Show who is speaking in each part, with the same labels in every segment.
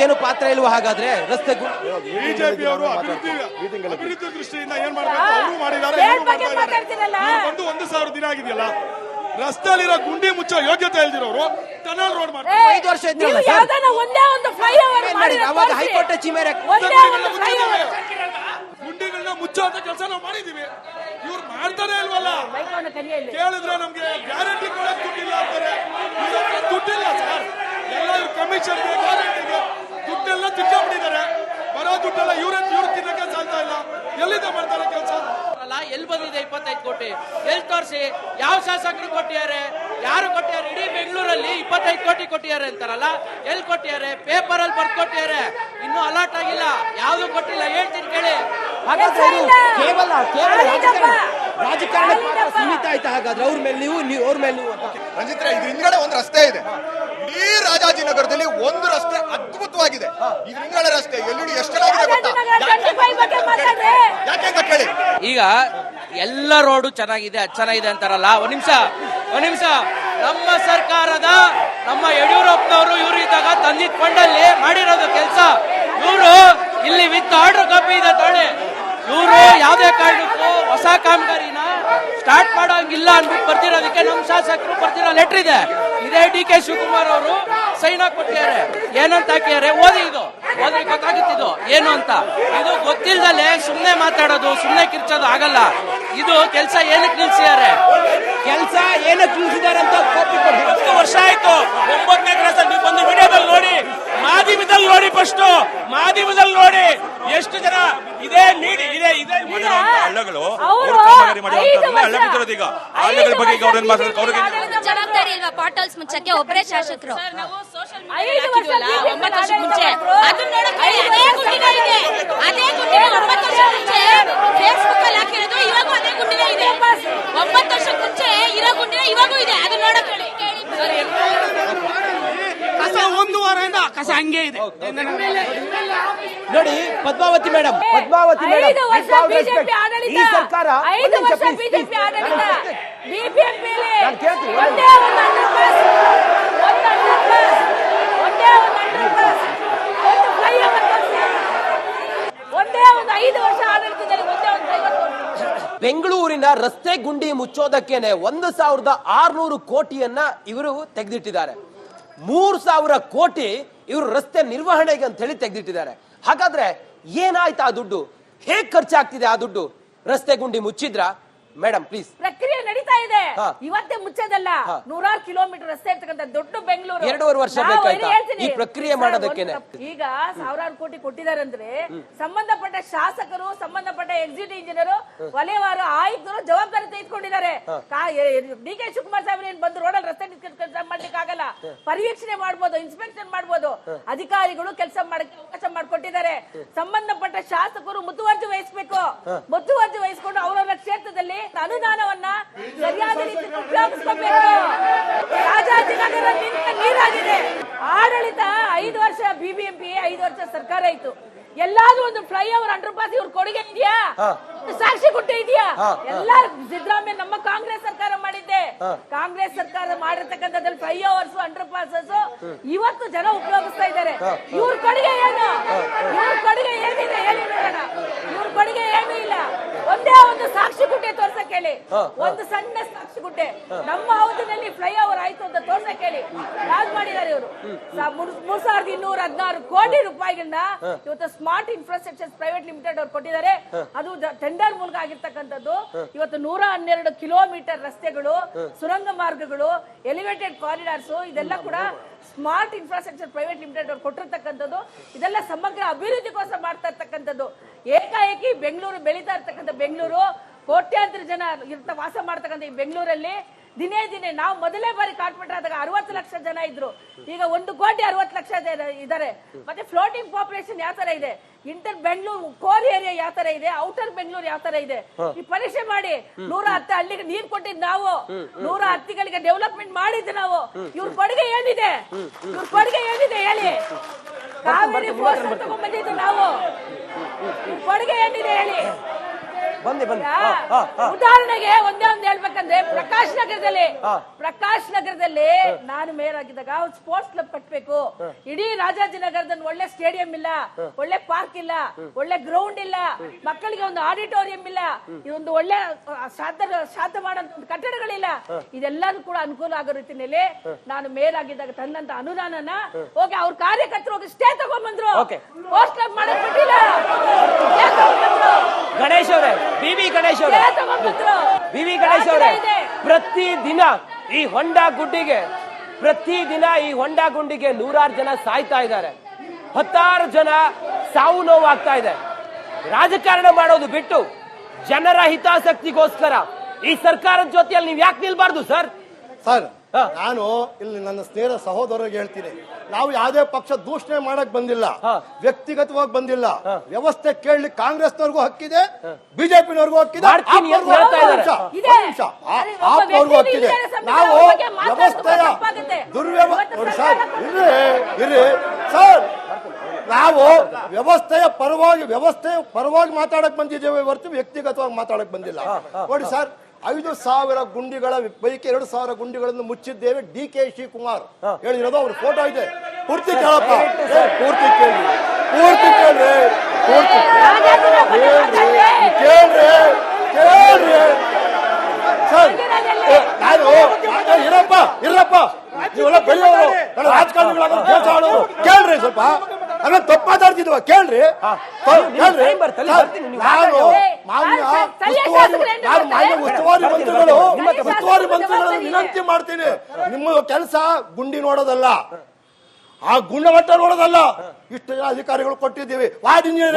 Speaker 1: ಏನು ಪಾತ್ರ ಇಲ್ವಾ ಹಾಗಾದ್ರೆ? ರಸ್ತೆ ಗು-
Speaker 2: ಬಿಜೆಪಿ ಅವರು ಅಭಿವೃದ್ಧಿ ಅಭಿವೃದ್ಧಿ ದೃಷ್ಟಿಯಿಂದ ಏನ್ ಮಾಡ್ಬೇಕು? ಅವರು ಮಾಡಿದ್ದಾರೆ
Speaker 3: ಏನು
Speaker 2: ಇವ್ರು
Speaker 3: ಬಗ್ಗೆ
Speaker 2: ಮಾಡ್ತಾ ಇದ್ದಾರೆ.
Speaker 3: ಮಾತಾಡ್ತೀರಲ್ಲ?
Speaker 2: ಇವ್ರು ಬಂದು ಒಂದು ಸಾವಿರ ದಿನ ಆಗಿದೆಯಲ್ಲ. ರಸ್ತೆಯಲ್ಲಿರೋ ಗುಂಡಿ ಮುಚ್ಚೋ ಯೋಗ್ಯತೆ ಇಲ್ದಿರೋರು ಟನಲ್ ರೋಡ್ ಮಾಡ್ತಾರೆ.
Speaker 1: ಐದು ವರ್ಷ ಇದ್ರಲ್ಲ
Speaker 3: ನೀವು
Speaker 1: ಸರ್?
Speaker 3: ಯಾವ್ದಾನ ಒಂದೇ ಒಂದು ಫ್ಲೈಓವರ್
Speaker 1: ಏನ್ ಮಾಡಿ? ಅವಾಗ ಹೈಕೋರ್ಟ್ ಚಿಮೇರೆ
Speaker 3: ಒಂದೇ ಒಂದು
Speaker 2: ಗುಂಡಿಗಳನ್ನ ಮುಚ್ಚೋ ಅಂತ ಕೆಲಸ ನಾವು ಮಾಡಿದೀವಿ ಇವ್ರು ಮಾಡ್ತಾನೆ ಇಲ್ವಲ್ಲ?
Speaker 3: ಬೈಕವನ್ನ ಕಲಿಯಲ್ಲಿ
Speaker 2: ಕೇಳಿದ್ರೆ ನಮ್ಗೆ ಗ್ಯಾರಂಟಿ ಕೊಡಕ್ ದುಡ್ಡಿಲ್ಲ ಅಂತಾರೆ. ಇವ್ರ ಹತ್ರ ದುಡ್ಡಿಲ್ಲ ಸರ್. ಎಲ್ಲ ಕಮಿಷನ್ ಕಮಿಷನ್ಗೆ ಗ್ಯಾರಂಟಿಗೆ ದುಡ್ಡೆಲ್ಲ ತಿನ್ಕೊಂಡ್ಬಿಟ್ಟಿದ್ದಾರೆ ಬರೋ ದುಡ್ಡೆಲ್ಲ ಇವ್ರ ಇವ್ರು ತಿನ್ನಕ್ಕೆ ಸಾಧ್ಯ ಇಲ್ಲ. ಎಲ್ಲಿಂದ ಮಾಡ್ತಾರೆ ಕೆಲಸ?
Speaker 4: ಅಲ್ಲ ಎಲ್ಲಿ ಬಂದಿದೆ ಇಪ್ಪತ್ತೈದು ಕೋಟಿ? ಎಲ್ಲಿ ತೋರಿಸಿ? ಯಾವ ಶಾಸಕರು ಕೊಟ್ಟಿದ್ದಾರೆ? ಯಾರು ಕೊಟ್ಟಿದ್ದಾರೆ? ಇಡೀ ಬೆಂಗಳೂರಲ್ಲಿ ಇಪ್ಪತ್ತೈದು ಕೋಟಿ ಕೊಟ್ಟಿದ್ದಾರೆ ಅಂತಾರಲ್ಲ? ಎಲ್ಲಿ ಕೊಟ್ಟಿದ್ದಾರೆ? ಪೇಪರ್ ಅಲ್ಲಿ ಬರ್ದು ಕೊಟ್ಟಿದ್ದಾರೆ. ಇನ್ನೂ ಅಲರ್ಟ್ ಆಗಿಲ್ಲ. ಯಾವ್ದು ಕೊಟ್ಟಿಲ್ಲ? ಹೇಳ್ತೀನಿ ಕೇಳಿ.
Speaker 1: ಹಾಗಾದ್ರೆ ಇದು ಕೇವಲ ಕೇವಲ ರಾಜಕಾರಣ. ಸೀಮಿತ ಆಯ್ತಾ? ಹಾಗಾದ್ರೆ ಅವ್ರ ಮೇಲೆ ನೀವು ನೀವು ಅವ್ರ ಮೇಲೆ ನೀವು ಅಂತ
Speaker 5: ರಂಜಿತ್ರ ಇದ್ರ ಹಿಂದ್ಗಡೆ ಒಂದು ರಸ್ತೆ ಇದೆ. ಇಡೀ ರಾಜಾಜಿನಗರದಲ್ಲಿ ಒಂದು ರಸ್ತೆ ಅದ್ಭುತವಾಗಿದೆ. ಹಿಂದ್ಗಡೆ ರಸ್ತೆ ಯಾಕೆ ಅಂತ ಕೇಳಿ.
Speaker 4: ಈಗ ಎಲ್ಲ ರೋಡು ಚೆನ್ನಾಗಿದೆ ಅದ್ ಚೆನ್ನಾಗಿದೆ ಅಂತಾರಲ್ಲ? ಒಂದ್ ನಿಮಿಷ ಒಂದ್ ನಿಮಿಷ. ನಮ್ಮ ಸರ್ಕಾರದ ನಮ್ಮ ಯಡಿಯೂರಪ್ಪನವರು ಇವರು ಇದ್ದಾಗ ತಂದಿದ್ ಫಂಡಲ್ಲಿ ಮಾಡಿರೋದು ಕೆಲಸ. ಇವರು ಇಲ್ಲಿ ವಿತ್ ಆರ್ಡರ್ ಕಾಪಿ ಇದೆ ತಾಳೆ ಇವರು ಯಾವುದೇ ಕಾರಣಕ್ಕೂ ಹೊಸ ಕಾಮಗಾರಿನ ಸ್ಟಾರ್ಟ್ ಮಾಡೋಂಗಿಲ್ಲ ನಮ್ಮ ಶಾಸಕರು ಬರ್ತಿರೋ ಲೆಟರ್ ಇದೆ. ಇದೇ ಡಿ ಕೆ ಶಿವಕುಮಾರ್ ಅವರು ಸೈನ್ ಹಾಕ್ಬಿಟ್ಟಿದ್ದಾರೆ ಏನಂತ ಹಾಕಿದ್ದಾರೆ? ಓದಿ ಇದು. ಓದಿ ಗೊತ್ತಾಗುತ್ತಿದ್ದು ಏನು ಅಂತ. ಇದು ಗೊತ್ತಿಲ್ಲದಲ್ಲೇ ಸುಮ್ಮನೆ ಮಾತಾಡೋದು ಸುಮ್ಮನೆ ಕಿರ್ಚೋದು ಆಗಲ್ಲ. ಇದು ಕೆಲಸ ಏನಕ್ಕೆ ನಿಲ್ಸಿದ್ದಾರೆ?
Speaker 1: ಕೆಲಸ ಏನಕ್ಕೆ ನಿಲ್ಸಿದ್ದಾರೆ ಅಂತ
Speaker 6: ಹತ್ತು ವರ್ಷ ಆಯ್ತು. ಒಂಬತ್ತನೇ ಕ್ಲಾಸ್ ನೀವು ಬಂದು ವಿಡಿಯೋದಲ್ಲಿ ನೋಡಿ. ಮಾಧ್ಯಮದಲ್ಲಿ ನೋಡಿ ಫಸ್ಟ್ ಮಾಧ್ಯಮದಲ್ಲಿ ನೋಡಿ ಎಷ್ಟು ಜನ ಇದೇ ನೀಡಿ ಇದೇ ಇದೇ ಹಳ್ಳಗಳು.
Speaker 3: ಅವರು
Speaker 6: ಅವ್ರು ಕಾಮಗಾರಿ ಮಾಡಿರುವಂತ ಹಳ್ಳ ಬಿದ್ದಿರೋದು ಈಗ. ಆ ಹಳ್ಳಗಳ ಬಗ್ಗೆ ಈಗ ಅವ್ರನ್ನ ಮಾತಾಡೋದು ಅವ್ರಿಗೆ
Speaker 7: ಜವಾಬ್ದಾರಿ ಇಲ್ವಾ? ಪಾಟಲ್ಸ್ ಮುಚ್ಚಕ್ಕೆ ಒಬ್ಬರೇ ಶಾಸಕರು. ಒಂಬತ್ತು ವರ್ಷ ಮುಂಚೆ. ಅದನ್ನ ಅದೇ
Speaker 3: ವರ್ಷ
Speaker 7: ಇದೆ. ಅದೇ ಗುಂಡಿನೇ ಒಂಬತ್ತು ವರ್ಷ ಮುಂಚೆ ಫೇಸ್ಬುಕ್ ಅಲ್ಲಿ ಹಾಕಿರೋದು ಇವಾಗೂ ಅದೇ ಗುಂಡಿನೇ ಇದೆ. ಒಂಬತ್ತು ವರ್ಷ ಮುಂಚೆ ಇರೋ ಗುಂಡಿನೇ ಇವಾಗೂ ಇದೆ ಅದನ್ನ ನೋಡಕ್ ಹೇಳಿ
Speaker 6: ಕಸ ಒಂದು ಕಸ ಹಂಗೆ ಇದೆ.
Speaker 1: ನೋಡಿ ಪದ್ಮಾವತಿ ಮೇಡಮ್ ಪದ್ಮಾವತಿ ಮೇಡಮ್ ಈ ಸರ್ಕಾರ ಬೆಂಗಳೂರಿನ ರಸ್ತೆ ಗುಂಡಿ ಮುಚ್ಚೋದಕ್ಕೇನೆ ಒಂದು ಸಾವಿರದ ಆರ್ನೂರು ಕೋಟಿಯನ್ನ ಇವರು ತೆಗೆದಿಟ್ಟಿದ್ದಾರೆ. ಮೂರು ಸಾವಿರ ಕೋಟಿ ಇವರು ರಸ್ತೆ ನಿರ್ವಹಣೆಗೆ ಅಂತ ಹೇಳಿ ತೆಗೆದಿಟ್ಟಿದ್ದಾರೆ. ಹಾಗಾದ್ರೆ ಏನಾಯ್ತು ಆ ದುಡ್ಡು? ಹೇಗೆ ಖರ್ಚಾಗ್ತಿದೆ ಆ ದುಡ್ಡು? ರಸ್ತೆ ಗುಂಡಿ ಮುಚ್ಚಿದ್ರ? ಮೇಡಮ್ ಪ್ಲೀಸ್
Speaker 3: ಪ್ರಕ್ರಿಯೆ ನಡೀತಾ ಇದೆ.
Speaker 1: ಹಾ.
Speaker 3: ಇವತ್ತೇ ಮುಚ್ಚೋದಲ್ಲ.
Speaker 1: ಹಾ.
Speaker 3: ನೂರಾರು ಕಿಲೋಮೀಟರ್ ರಸ್ತೆ ಇರ್ತಕ್ಕಂಥ ದೊಡ್ಡ ಬೆಂಗಳೂರು.
Speaker 1: ಎರಡೂವರೆ ವರ್ಷ
Speaker 3: ನಾವು
Speaker 1: ಬೇಕಾಯ್ತಾ?
Speaker 3: ಇಲ್ಲಿ ಹೇಳ್ತೀನಿ.
Speaker 1: ಈ ಪ್ರಕ್ರಿಯೆ
Speaker 3: ಮಾಡೋದಕ್ಕೆ
Speaker 1: ಮಾಡೋದಕ್ಕೇನೆ?
Speaker 3: ಒಂದು ಈಗ ಸಾವಿರಾರು ಕೋಟಿ ಕೊಟ್ಟಿದ್ದಾರೆ ಅಂದ್ರೆ ಸಂಬಂಧಪಟ್ಟ ಶಾಸಕರು ಸಂಬಂಧಪಟ್ಟ ಎಕ್ಸಿಕ್ಯೂಟಿವ್ ಇಂಜಿನಿಯರ್ ವಲಯವಾರು ಆಯುಕ್ತರು ಜವಾಬ್ದಾರಿ ತೆಗೆದುಕೊಂಡಿದ್ದಾರೆ. ಡಿ ಕೆ ಶಿವಕುಮಾರ್ ಸಾಹೇಬ್ ಏನ್ ಬಂದು ರೋಡಲ್ಲಿ ರಸ್ತೆ ಕೆಲಸ ಮಾಡ್ಲಿಕ್ಕೆ ಆಗಲ್ಲ? ಪರಿವೀಕ್ಷಣೆ ಮಾಡ್ಬೋದು ಇನ್ಸ್ಪೆಕ್ಷನ್ ಮಾಡ್ಬೋದು. ಅಧಿಕಾರಿಗಳು ಕೆಲಸ ಮಾಡಕ್ಕೆ ಅವಕಾಶ ಮಾಡಿಕೊಟ್ಟಿದ್ದಾರೆ. ಸಂಬಂಧಪಟ್ಟ ಶಾಸಕರು ಮುತುವರ್ಜಿ ವಹಿಸಬೇಕು. ಮುತುವರ್ಜಿ ವಹಿಸಿಕೊಂಡು ಅವರವರ ಕ್ಷೇತ್ರದಲ್ಲಿ ಅನುದಾನವನ್ನ ಸರಿಯಾದ ರೀತಿ ಉಪಯೋಗಿಸ್ಕೋಬೇಕು. ರಾಜಾಜಿನಗರ ನಿಂತ ನೀರಾಗಿದೆ. ಆಡಳಿತ ಐದು ವರ್ಷ ಬಿಬಿಎಂಪಿ ಐದು ವರ್ಷ ಸರ್ಕಾರ ಇತ್ತು. ಎಲ್ಲಾದ್ರೂ ಒಂದು ಫ್ಲೈಓವರ್ ಅಂಡರ್ ಪಾಸ್ ಇವ್ರ ಕೊಡುಗೆ ಇದೆಯಾ? ಸಾಕ್ಷಿ ಕೊಟ್ಟೆ ಇದೆಯಾ? ಎಲ್ಲ ಸಿದ್ದರಾಮಯ್ಯ ನಮ್ಮ ಕಾಂಗ್ರೆಸ್ ಸರ್ಕಾರ ಮಾಡಿದ್ದೆ. ಕಾಂಗ್ರೆಸ್ ಸರ್ಕಾರ ಮಾಡಿರ್ತಕ್ಕಂಥದ್ದಲ್ಲಿ ಫ್ಲೈಓವರ್ಸ್ ಅಂಡರ್ ಪಾಸಸ್ ಇವತ್ತು ಜನ ಉಪಯೋಗಿಸ್ತಾ ಇದ್ದಾರೆ. ಇವ್ರ ಕೊಡುಗೆ ಏನು ಇವ್ರ ಕೊಡುಗೆ ಏನಿದೆ ಹೇಳಿ ನೋಡೋಣ ಇವ್ರ ಕೊಡುಗೆ ಏನೂ ಇಲ್ಲ ಒಂದೇ ಒಂದು ಸಾಕ್ಷಿ ಗುಡ್ಡೆ ತೋರ್ಸಕ್ ಹೇಳಿ ಒಂದು ಸಣ್ಣ ಸಾಕ್ಷಿ ಗುಡ್ಡೆ ನಮ್ಮ ಅವಧಿನಲ್ಲಿ ಫ್ಲೈಓವರ್ ಆಯ್ತು ಅಂತ ತೋರ್ಸಕ್ಕೆ ಹೇಳಿ ಯಾವ್ದು ಮಾಡಿದ್ದಾರೆ ಇವರು? ಮೂರ್ ಸಾವಿರದ ಇನ್ನೂರ ಹದಿನಾರು ಕೋಟಿ ರೂಪಾಯಿಗಳನ್ನ ಇವತ್ತು ಸ್ಮಾರ್ಟ್ ಇನ್ಫ್ರಾಸ್ಟ್ರಕ್ಚರ್ ಪ್ರೈವೇಟ್ ಲಿಮಿಟೆಡ್ ಅವ್ರು ಕೊಟ್ಟಿದ್ದಾರೆ. ಅದು ಟೆಂಡರ್ ಮೂಲಕ ಆಗಿರ್ತಕ್ಕಂಥದ್ದು. ಇವತ್ತು ನೂರ ಹನ್ನೆರಡು ಕಿಲೋಮೀಟರ್ ರಸ್ತೆಗಳು ಸುರಂಗ ಮಾರ್ಗಗಳು ಎಲಿವೇಟೆಡ್ ಕಾರಿಡಾರ್ಸ್ ಇದೆಲ್ಲ ಕೂಡ ಸ್ಮಾರ್ಟ್ ಇನ್ಫ್ರಾಸ್ಟ್ರಕ್ಚರ್ ಪ್ರೈವೇಟ್ ಲಿಮಿಟೆಡ್ ಅವ್ರು ಕೊಟ್ಟಿರ್ತಕ್ಕಂಥದ್ದು. ಇದೆಲ್ಲ ಸಮಗ್ರ ಅಭಿವೃದ್ಧಿಗೋಸ್ಕರ ಮಾಡ್ತಾ ಇರ್ತಕ್ಕಂಥದ್ದು. ಏಕಾಏಕಿ ಬೆಂಗಳೂರು ಬೆಳೀತಾ ಇರ್ತಕ್ಕಂಥ ಬೆಂಗಳೂರು ಕೋಟ್ಯಾಂತರ ಜನ ಇರ್ತ ವಾಸ ಮಾಡ್ತಕ್ಕಂಥ ಈ ಬೆಂಗಳೂರಲ್ಲಿ ದಿನೇ ದಿನೇ ನಾವು ಮೊದಲೇ ಬಾರಿ ಕಾಟ್ಬಿಟ್ರೆ ಆದಾಗ ಅರವತ್ತು ಲಕ್ಷ ಜನ ಇದ್ರು. ಈಗ ಒಂದು ಕೋಟಿ ಅರವತ್ತು ಲಕ್ಷ ಜನ ಇದ್ದಾರೆ ಮತ್ತೆ ಫ್ಲೋಟಿಂಗ್ ಪಾಪ್ಯುಲೇಷನ್ ಯಾವ ತರ ಇದೆ? ಇಂಟರ್ ಬೆಂಗಳೂರು ಕೋರ್ ಏರಿಯಾ ಯಾವ ತರ ಇದೆ? ಔಟರ್ ಬೆಂಗಳೂರು ಯಾವ ತರ ಇದೆ? ಈ ಪರೀಕ್ಷೆ ಮಾಡಿ ನೂರ ಹತ್ತು ಹಳ್ಳಿಗೆ ನೀರ್ ಕೊಟ್ಟಿದ್ ನಾವು. ನೂರ ಹತ್ತಿಗಳಿಗೆ ಡೆವಲಪ್ಮೆಂಟ್ ಮಾಡಿದ್ದು ನಾವು. ಇವ್ರ ಕೊಡುಗೆ ಏನಿದೆ? ಇವ್ರ ಕೊಡುಗೆ ಏನಿದೆ ಹೇಳಿ? ಕಾವೇರಿ ಫೋರ್ಸ್ ಬಂದಿದ್ದು ನಾವು. ಇವ್ರ ಕೊಡುಗೆ ಏನಿದೆ ಹೇಳಿ?
Speaker 1: ಬಂದೆ ಬಂದೆ.
Speaker 3: ಉದಾಹರಣೆಗೆ ಒಂದೇ ಒಂದ್ ಹೇಳ್ಬೇಕಂದ್ರೆ ಪ್ರಕಾಶ್ ನಗರದಲ್ಲಿ. ಪ್ರಕಾಶ್ ನಗರದಲ್ಲಿ ನಾನು ಮೇಯರ್ ಆಗಿದ್ದಾಗ ಒಂದು ಸ್ಪೋರ್ಟ್ಸ್ ಕ್ಲಬ್ ಕಟ್ಬೇಕು. ಇಡೀ ರಾಜಾಜಿನಗರದಲ್ಲಿ ಒಳ್ಳೆ ಸ್ಟೇಡಿಯಂ ಇಲ್ಲ ಒಳ್ಳೆ ಪಾರ್ಕ್ ಇಲ್ಲ ಒಳ್ಳೆ ಗ್ರೌಂಡ್ ಇಲ್ಲ ಮಕ್ಕಳಿಗೆ ಒಂದು ಆಡಿಟೋರಿಯಂ ಇಲ್ಲ ಇದೊಂದು ಒಳ್ಳೆ ಸಾಧ್ಯ ಸಾಧ್ಯ ಮಾಡೋ ಕಟ್ಟಡಗಳಿಲ್ಲ. ಇದೆಲ್ಲಾನು ಕೂಡ ಅನುಕೂಲ ಆಗೋ ರೀತಿಯಲ್ಲಿ ನಾನು ಮೇಯರ್ ಆಗಿದ್ದಾಗ ತಂದಂತ ಅನುದಾನನ ಹೋಗಿ ಅವ್ರ ಕಾರ್ಯಕರ್ತರು ಹೋಗಿ ಸ್ಟೇ ತಗೊಂಡ್
Speaker 1: ಬಂದ್ರು
Speaker 3: ಸ್ಪೋರ್ಟ್ಸ್ ಕ್ಲಬ್ ಮಾಡಕ್ ಬಿಟ್ಟಿಲ್ಲ. ತಗೊಂಡ್ಬಂದ್ರು.
Speaker 1: ಗಣೇಶ್ ಅವರೇ ಬಿ ವಿ ಗಣೇಶ್ ಅವರೇ. ಬಿ ವಿ ಗಣೇಶ್ ಅವರೇ ಪ್ರತಿ ದಿನ ಈ ಹೊಂಡ ಗುಡ್ಡಿಗೆ ಪ್ರತಿ ದಿನ ಈ ಹೊಂಡ ಗುಂಡಿಗೆ ನೂರಾರು ಜನ ಸಾಯ್ತಾ ಇದ್ದಾರೆ. ಹತ್ತಾರು ಜನ ಸಾವು ನೋವಾಗ್ತಾ ಇದೆ. ರಾಜಕಾರಣ ಮಾಡೋದು ಬಿಟ್ಟು ಜನರ ಹಿತಾಸಕ್ತಿಗೋಸ್ಕರ ಈ ಸರ್ಕಾರದ ಜೊತೆಯಲ್ಲಿ ನೀವು ಯಾಕೆ ನಿಲ್ಬಾರ್ದು ಸರ್?
Speaker 8: ಸರ್. ನಾನು ಇಲ್ಲಿ ನನ್ನ ಸ್ನೇಹ ಸಹೋದರರಿಗೆ ಹೇಳ್ತೀನಿ. ನಾವು ಯಾವುದೇ ಪಕ್ಷ ದೂಷಣೆ ಮಾಡಕ್ ಬಂದಿಲ್ಲ. ವ್ಯಕ್ತಿಗತವಾಗಿ ಬಂದಿಲ್ಲ. ವ್ಯವಸ್ಥೆ ಕೇಳಲಿ ಕಾಂಗ್ರೆಸ್ನವ್ರಿಗೂ ಹಕ್ಕಿದೆ ಬಿಜೆಪಿನವ್ರಿಗೂ ಹಕ್ಕಿದೆ. ಆಪ್ನವ್ರಿಗೂ- ಹಕ್ಕಿದೆ. ನಾವು
Speaker 3: ಬಗ್ಗೆ ಮಾತಾಡೋದು
Speaker 8: ವ್ಯವಸ್ಥೆಯ ಇರ್ರಿ ಸರ್ ನಾವು ವ್ಯವಸ್ಥೆಯ ಪರವಾಗಿ ವ್ಯವಸ್ಥೆಯ ಪರವಾಗಿ ಮಾತಾಡಕ್ ಬಂದಿದ್ದೇವೆ ಹೊರತು ವ್ಯಕ್ತಿಗತವಾಗಿ ಮಾತಾಡಕ್ ಬಂದಿಲ್ಲ. ನೋಡಿ ಸರ್ ಐದು ಸಾವಿರ ಗುಂಡಿಗಳ ಪೈಕಿ ಎರಡು ಸಾವಿರ ಗುಂಡಿಗಳನ್ನು ಮುಚ್ಚಿದ್ದೇವೆ ಡಿ ಕೆ ಶಿವಕುಮಾರ್. ಹೇಳಿರೋದು ಅವ್ರ ಫೋಟೋ ಇದೆ. ಪೂರ್ತಿ ಕೇಳಪ್ಪ. ಪೂರ್ತಿ ಕೇಳಿ. ಪೂರ್ತಿ ಕೇಳ್ರಿ. ಪೂರ್ತಿ ಕೇಳ್ರಿ. ಕೇಳ್ರಿ. ಸರ್. ನಾನು ಇರಪ್ಪ ಇರಪ್ಪ. ನೀವೆಲ್ಲ ಬೆಳೆಯೋರು ನಾನು ರಾಜಕಾರಣಿಗಳಾಗ ಕೆಲಸ ಮಾಡೋರು ಕೇಳ್ರಿ ಸ್ವಲ್ಪ. ಅಲ್ಲ ತಪ್ಪಾತಾಡ್ತಿದ್ವ ಕೇಳ್ರಿ. ಕೇಳ್ರಿ. ನಾನು. ಮಾನ್ಯ ನಾನು ಮಾನ್ಯ ಉಸ್ತುವಾರಿ ಮಂತ್ರಿಗಳು ಉಸ್ತುವಾರಿ. ಮಂತ್ರಿಗಳನ್ನು ವಿನಂತಿ ಮಾಡ್ತೀನಿ ನಿಮ್ಮ ಕೆಲಸ ಗುಂಡಿ ನೋಡೋದಲ್ಲ ಆ ಗುಣಮಟ್ಟ ನೋಡೋದಲ್ಲ ಇಷ್ಟು ಅಧಿಕಾರಿಗಳು ಕೊಟ್ಟಿದ್ದೀವಿ. Ward engineer.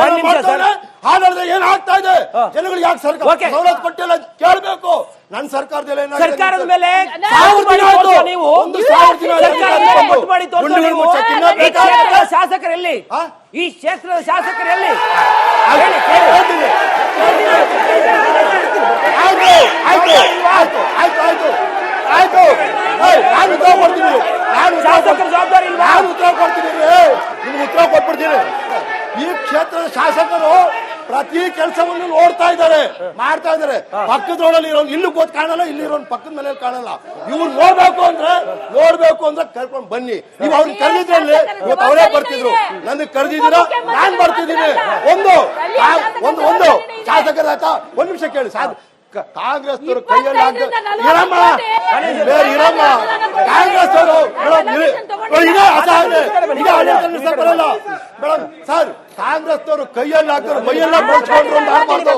Speaker 8: ಆಡಳಿತ ಏನ್ ಆಗ್ತಾ ಇದೆ? ಜನಗಳಿಗೆ ಯಾಕೆ ಸರ್ಕಾರ
Speaker 1: ಸೌಲಭ್ಯ
Speaker 8: ಸವಲತ್ತು ಕೊಟ್ಟಿಲ್ಲ ಕೇಳಬೇಕು ಕೇಳ್ಬೇಕು. ನನ್ನ ಸರ್ಕಾರದಲ್ಲಿ
Speaker 1: ಸರ್ಕಾರದ ಮೇಲೆ ಶಾಸಕರಲ್ಲಿ ನೀವು
Speaker 8: ಒಂದು ಸಾವಿರ ದಿನ ಆಯ್ತು.
Speaker 1: ಸರ್ಕಾರದ ಮೇಲೆ ಒಟ್ಟು ಮಾಡಿ ತೋರ್ಸೋ
Speaker 8: ಗುಂಡಿಗಳು
Speaker 1: ನೀವು.
Speaker 8: ಮುಚ್ಚಕ್ಕೆ ಇನ್ನೂ
Speaker 1: ಈ
Speaker 8: ಬೇಕಾಗಿದೆ.
Speaker 1: ಕ್ಷೇತ್ರದ ಶಾಸಕರೆಲ್ಲಿ
Speaker 8: ಆ?
Speaker 1: ಈ ಕ್ಷೇತ್ರದ ಶಾಸಕರೆಲ್ಲಿ
Speaker 8: ಆಯ್ತು, ಹೇಳ್ತೀನಿ. ಆಯ್ತು ಆಯ್ತು ಆಯ್ತು ಆಯ್ತು ಆಯ್ತು ಆಯ್ತು ಏಯ್, ನಾನು ಉತ್ತರ ಕೊಡ್ತೀನಿ ನಾನು ಉತ್ತರ
Speaker 1: ಶಾಸಕರ
Speaker 8: ಕೊಡ್ತೀನಿ.
Speaker 1: ಜವಾಬ್ದಾರಿ ಇಲ್ವಾ?
Speaker 8: ನಾನು ಉತ್ತರ ಕೊಡ್ತೀನಿ ರೀ. ನಿಮ್ಗೆ ಉತ್ತರ ಕೊಟ್ಬಿಡ್ತೀನಿ ಈ ಕ್ಷೇತ್ರದ ಶಾಸಕರು ಪ್ರತಿ ಕೆಲಸವನ್ನು ನೋಡ್ತಾ ಇದ್ದಾರೆ ಮಾಡ್ತಾ ಇದ್ದಾರೆ. ಪಕ್ಕದ ರೋಡಲ್ಲಿ ಇರೋ ಇಲ್ಲಿ ಕೂತ್ ಕಾಣಲ್ಲ ಇಲ್ಲಿ ಇರೋ ಪಕ್ಕದ ಮನೇಲಿ ಕಾಣಲ್ಲ. ಇವ್ರು ನೋಡ್ಬೇಕು ಅಂದ್ರೆ ನೋಡ್ಬೇಕು ಅಂದ್ರೆ ಕರ್ಕೊಂಡ್ ಬನ್ನಿ. ನೀವು ಅವ್ರನ್ನ ಕರೆದಿದ್ರಲ್ಲಿ ಇವತ್ತು ಅವರೇ ಬರ್ತಿದ್ರು. ನನಗೆ ಕರೆದಿದ್ದೀರಾ? ನಾನ್ ಬರ್ತಿದ್ದೀನಿ. ಒಂದು. ಒಂದು ಒಂದು. ಶಾಸಕರ ಆಯ್ತಾ ಒಂದ್ ನಿಮಿಷ ಕೇಳಿ. ಸಾಧ್ ಕಾಂಗ್ರೆಸ್ ಕೈಯಲ್ಲಿ ಇರಮ್ಮ. ಬೇರೆ ಇರಮ್ಮ ಕಾಂಗ್ರೆಸ್ ಅವರು ಇದೇ ಅಸಹನೆ ಇದೇ ಆಡಳಿತ ನಡೆಸಕ್ ಬರಲ್ಲ ಮೇಡಮ್ ಸರ್ ಕಾಂಗ್ರೆಸ್ನವರು ಕೈಯಲ್ಲಿ ಹಾಕಿದ್ರು ಮೈಯೆಲ್ಲ ಪರ್ಚ್ಕೊಂಡ್ರು ಅಂತ ಆಡ್ಬಾರ್ದು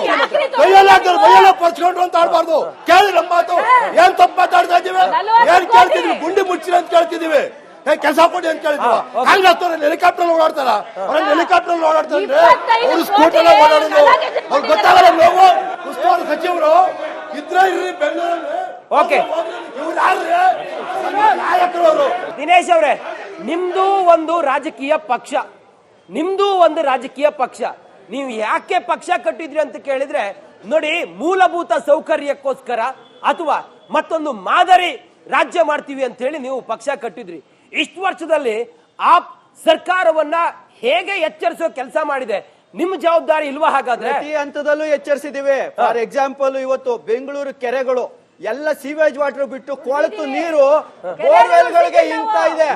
Speaker 8: ಕೈಯಲ್ಲಿ ಹಾಕಿದ್ರು ಮೈಯೆಲ್ಲ ಪರ್ಚ್ಕೊಂಡ್ರು ಅಂತ ಆಡ್ಬಾರ್ದು ಕೇಳಿ ನಮ್ಮ ಮಾತು ಏನ್ ತಪ್ಪು ಮಾತಾಡ್ತಾ ಇದೀವಿ ಏನ್ ಕೇಳ್ತಿದ್ವಿ ಗುಂಡಿ ಮುಚ್ಚಿರಿ ಅಂತ ಕೇಳ್ತಿದೀವಿ ಕೆಲಸ ಕೊಡಿ ಅಂತ ಕೇಳಿದ್ರು ಕಾಂಗ್ರೆಸ್ ಹೆಲಿಕಾಪ್ಟರ್ ಓಡಾಡ್ತಾರ ಅವ್ರ ಹೆಲಿಕಾಪ್ಟರ್ ಓಡಾಡ್ತಾರೆ ಅವ್ರು ಸ್ಕೂಟರ್ ಓಡಾಡೋದು ಅವ್ರು ಗೊತ್ತಾಗಲ್ಲ ನೋವು ಉಸ್ತುವಾರಿ ಸಚಿವರು ಇದ್ರೆ ಇರ್ರಿ ಬೆಂಗಳೂರಲ್ಲಿ
Speaker 1: ಓಕೆ
Speaker 8: ಇವ್ರು ಯಾರು ನಾಯಕರು ಅವರು
Speaker 1: ದಿನೇಶ್ ಅವರೇ ನಿಮ್ದು ಒಂದು ರಾಜಕೀಯ ಪಕ್ಷ. ನಿಮ್ದು ಒಂದು ರಾಜಕೀಯ ಪಕ್ಷ. ನೀವು ಯಾಕೆ ಪಕ್ಷ ಕಟ್ಟಿದ್ರಿ ಅಂತ ಕೇಳಿದ್ರೆ ನೋಡಿ ಮೂಲಭೂತ ಸೌಕರ್ಯಕ್ಕೋಸ್ಕರ ಅಥವಾ ಮತ್ತೊಂದು ಮಾದರಿ ರಾಜ್ಯ ಮಾಡ್ತೀವಿ ಅಂತ ಹೇಳಿ ನೀವು ಪಕ್ಷ ಕಟ್ಟಿದ್ರಿ. ಇಷ್ಟು ವರ್ಷದಲ್ಲಿ ಆ ಸರ್ಕಾರವನ್ನ ಹೇಗೆ ಎಚ್ಚರಿಸೋ ಕೆಲಸ ಮಾಡಿದೆ. ನಿಮ್ಮ ಜವಾಬ್ದಾರಿ ಇಲ್ವಾ ಹಾಗಾದ್ರೆ?
Speaker 9: ಪ್ರತಿ ಹಂತದಲ್ಲೂ ಎಚ್ಚರಿಸಿದ್ದೀವಿ. ಫಾರ್ ಎಕ್ಸಾಂಪಲ್ ಇವತ್ತು ಬೆಂಗಳೂರು ಕೆರೆಗಳು. ಎಲ್ಲ ಸೀವೇಜ್ ವಾಟರ್ ಬಿಟ್ಟು ಕೊಳತು ನೀರು ಬೋರ್ವೆಲ್ಗಳಿಗೆ ಇಂತ ಇದೆ.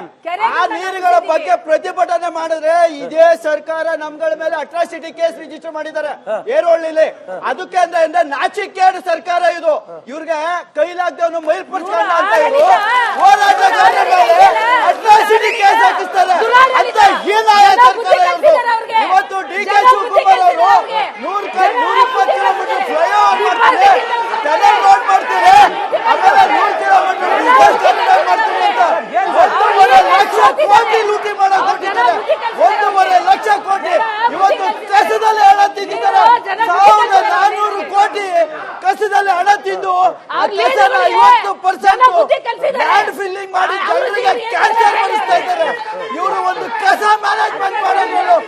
Speaker 9: ಆ ನೀರುಗಳ ಬಗ್ಗೆ ಪ್ರತಿಭಟನೆ ಮಾಡಿದ್ರೆ ಇದೇ ಸರ್ಕಾರ ನಮ್ಗಳ ಮೇಲೆ ಅಟ್ರಾಸಿಟಿ ಕೇಸ್ ರಿಜಿಸ್ಟರ್ ಮಾಡಿದ್ದಾರೆ. ಏರೋಳ್ಳಿಲಿ. ಅದಕ್ಕೆ ಅಂದ್ರೆ ಅಂದ್ರೆ ನಾಚಿಕೇಡು ಸರ್ಕಾರ ಇದು. ಇವ್ರಿಗೆ ಕೈಲಾಗ್ದವನು ಮೈಲ್ಪಡಿಸ್ಕೊಂಡ ಅಂತ ಇವರು ಹೋರಾಟಗಾರರ ಅಟ್ರಾಸಿಟಿ ಕೇಸ್ ಹಾಕಿಸ್ತಾರೆ. ಅಂತ ಹೀನಾಯ ಸರ್ಕಾರ. ಇವತ್ತು ಡಿ ಕೆ ಶಿವಕುಮಾರ್ ಅವರು ನೂರ ನೂರ ಇಪ್ಪತ್ತು ಕಿಲೋಮೀಟರ್ ಫ್ಲೈಓವರ್ ಮಾಡ್ತಾರೆ ಟನಲ್ ರೋಡ್ ಮಾಡ್ತಾರೆ ಆಮೇಲೆ ನೂರು ಕಿಲೋಮೀಟರ್ ಡೀಸೆಲ್ ಟರ್ಮಿನಲ್ ಮಾಡ್ತಾರೆ ಅಂತ ಒಂದೂವರೆ ಲಕ್ಷ ಕೋಟಿ ಲೂಟಿ ಒಂದೂವರೆ ಲಕ್ಷ ತಿಂದಿದ್ದಾರೆ ಸಾವಿರದ ನಾನ್ನೂರು ಕೋಟಿ ಕಸದಲ್ಲಿ ಹಣ ತಿಂದು ಐವತ್ತು ಪರ್ಸೆಂಟ್ ಲ್ಯಾಂಡ್ ಫಿಲ್ಲಿಂಗ್ ಮಾಡಿ ಜನರಿಗೆ ಕ್ಯಾನ್ಸರ್ ಮಾಡಿಸ್ತಾ ಇದ್ದಾರೆ. ಇವರು ಒಂದು ಕಸ ಮ್ಯಾನೇಜ್ಮೆಂಟ್ ಮ್ಯಾನುಫ್ಯಾಕ್ಚರ್